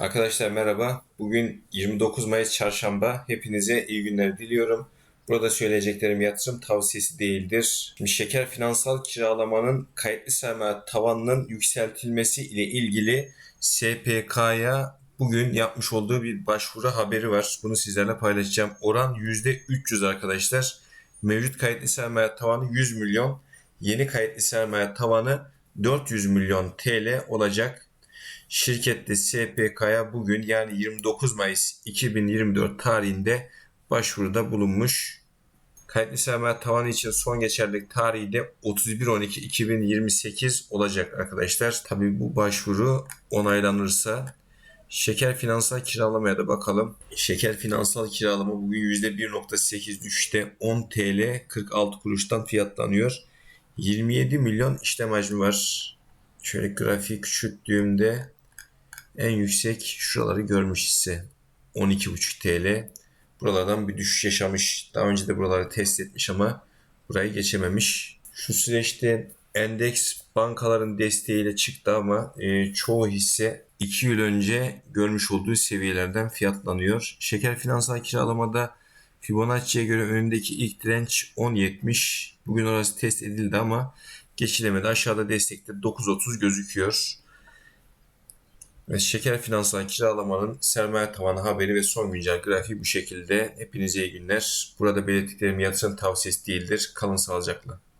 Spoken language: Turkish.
Arkadaşlar merhaba. Bugün 29 Mayıs Çarşamba. Hepinize iyi günler diliyorum. Burada söyleyeceklerim yatırım tavsiyesi değildir. Şimdi şeker finansal kiralamanın kayıtlı sermaye tavanının yükseltilmesi ile ilgili SPK'ya bugün yapmış olduğu bir başvuru haberi var. Bunu sizlerle paylaşacağım. Oran %300 arkadaşlar. Mevcut kayıtlı sermaye tavanı 100 milyon. Yeni kayıtlı sermaye tavanı 400 milyon TL olacak. Şirkette SPK'ya bugün yani 29 Mayıs 2024 tarihinde başvuruda bulunmuş. Kayıtlı sermaye tavanı için son geçerlilik tarihi de 31.12.2028 olacak arkadaşlar. Tabi bu başvuru onaylanırsa şeker finansal kiralamaya da bakalım. Şeker finansal kiralama bugün %1.8 düşüşte 10 TL 46 kuruştan fiyatlanıyor. 27 milyon işlem hacmi var. Şöyle grafiği küçülttüğümde en yüksek şuraları görmüş ise 12,5 TL. Buralardan bir düşüş yaşamış. Daha önce de buraları test etmiş ama burayı geçememiş. Şu süreçte endeks bankaların desteğiyle çıktı ama e, çoğu hisse 2 yıl önce görmüş olduğu seviyelerden fiyatlanıyor. Şeker finansal kiralamada Fibonacci'ye göre önündeki ilk direnç 10.70. Bugün orası test edildi ama geçilemedi. Aşağıda destekte 9.30 gözüküyor. Ve şeker finansal kiralamanın sermaye tavanı haberi ve son güncel grafiği bu şekilde. Hepinize iyi günler. Burada belirttiklerim yatırım tavsiyesi değildir. Kalın sağlıcakla.